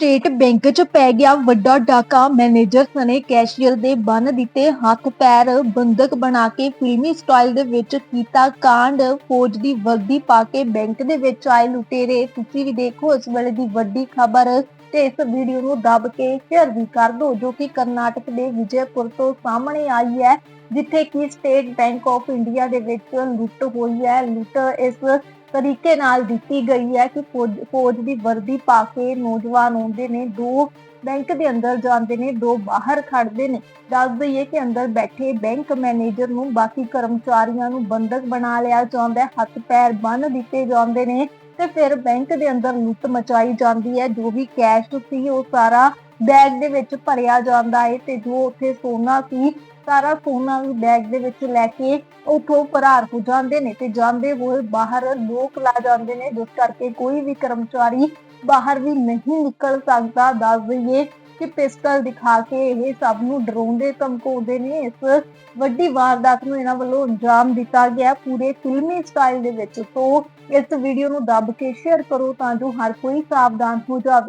State bank 'ਚ ਪੈ ਗਿਆ ਵੱਡਾ ਡਾਕਾ। ਮੈਨੇਜਰ ਸਣੇ ਕੈਸ਼ੀਅਰ ਦੇ ਬੰਨ ਦਿੱਤੇ ਹੱਥ ਪੈਰ ਬੰਦਕ ਬਣਾ ਕੇ ਫਿਲਮੀ ਸਟਾਈਲ ਦੇ ਵਿੱਚ ਕੀਤਾ ਕਾਂਡ। ਫੌਜ ਦੀ ਵਰਦੀ ਪਾ ਕੇ ਬੈਂਕ ਦੇ ਵਿੱਚ ਆਏ ਲੁਟੇਰੇ। ਤੁਸੀਂ ਵੀ ਦੇਖੋ ਇਸ ਵੇਲੇ ਦੀ ਵੱਡੀ ਖਬਰ ਤੇ ਇਸ ਵੀਡੀਓ ਨੂੰ ਦੱਬ ਕੇ ਸ਼ੇਅਰ ਵੀ ਕਰ ਦਿਓ ਜੋ ਕਿ ਕਰਨਾਟਕ ਦੇ ਵਿਜੇਪੁਰ ਤੋਂ ਸਾਹਮਣੇ ਆਈ ਹੈ, ਜਿੱਥੇ ਕਿ ਸਟੇਟ ਬੈਂਕ ਆਫ ਇੰਡੀਆ ਦੇ ਵਿੱਚ ਲੁੱਟ ਹੋਈ ਹੈ। ਲੁੱਟ ਇਸ ਤਰੀਕੇ ਨਾਲ ਦਿੱਤੀ ਗਈ ਹੈ ਕਿ ਫੌਜ ਦੀ ਵਰਦੀ ਪਾ ਕੇ ਨੌਜਵਾਨ ਆਉਂਦੇ ਨੇ, ਦੋ ਬੈਂਕ ਦੇ ਅੰਦਰ ਜਾਂਦੇ ਨੇ, ਦੋ ਬਾਹਰ ਖੜਦੇ ਨੇ। ਦੱਸ ਦਈਏ ਕਿ ਅੰਦਰ ਬੈਠੇ ਬੈਂਕ ਮੈਨੇਜਰ ਨੂੰ ਬਾਕੀ ਕਰਮਚਾਰੀਆਂ ਨੂੰ ਬੰਦਕ ਬਣਾ ਲਿਆ ਜਾਂਦਾ ਹੈ, ਹੱਥ ਪੈਰ ਬੰਨ ਦਿੱਤੇ ਜਾਂਦੇ ਨੇ। ਤੇ ਫਿਰ ਬੈਂਕ ਦੇ ਅੰਦਰ ਲੁੱਟ ਮਚਾਈ ਜਾਂਦੀ ਹੈ, ਜੋ ਵੀ ਕੈਸ਼ ਸੀ ਉਹ ਸਾਰਾ ਬੈਗ ਦੇ ਵਿੱਚ ਭਰਿਆ ਜਾਂਦਾ ਹੈ ਤੇ ਜੋ ਉੱਥੇ ਸੋਨਾ ਸੀ, ਸਾਰਾ ਸੋਨਾ ਵੀ ਬੈਗ ਦੇ ਵਿੱਚ ਲੈ ਕੇ ਉੱਥੋਂ ਫਰਾਰ ਹੋ ਜਾਂਦੇ ਨੇ ਤੇ ਜਾਂਦੇ ਹੋਏ ਬਾਹਰ ਲੋਕ ਲਾ ਜਾਂਦੇ ਨੇ, ਜਿਸ ਕਰਕੇ ਕੋਈ ਵੀ ਕਰਮਚਾਰੀ ਬਾਹਰ ਵੀ ਨਹੀਂ ਨਿਕਲ ਸਕਦਾ। ਦੱਸ ਦਈਏ ਕਿ ਪਿਸਟਲ ਦਿਖਾ ਕੇ ਇਹ ਸਭ ਨੂੰ ਡਰਾਉਂਦੇ, ਧਮਕਾਉਂਦੇ ਨੇ। ਇਸ ਵੱਡੀ ਵਾਰਦਾਤ ਨੂੰ ਇਹਨਾਂ ਵੱਲੋਂ ਅੰਜਾਮ ਦਿੱਤਾ ਗਿਆ ਪੂਰੇ ਫਿਲਮੀ ਸਟਾਈਲ ਦੇ ਵਿੱਚ। ਸੋ ਇਸ ਵੀਡੀਓ ਨੂੰ ਦੱਬ ਕੇ ਸ਼ੇਅਰ ਕਰੋ ਤਾਂ ਜੋ ਹਰ ਕੋਈ ਸਾਵਧਾਨ ਹੋ ਜਾਵੇ।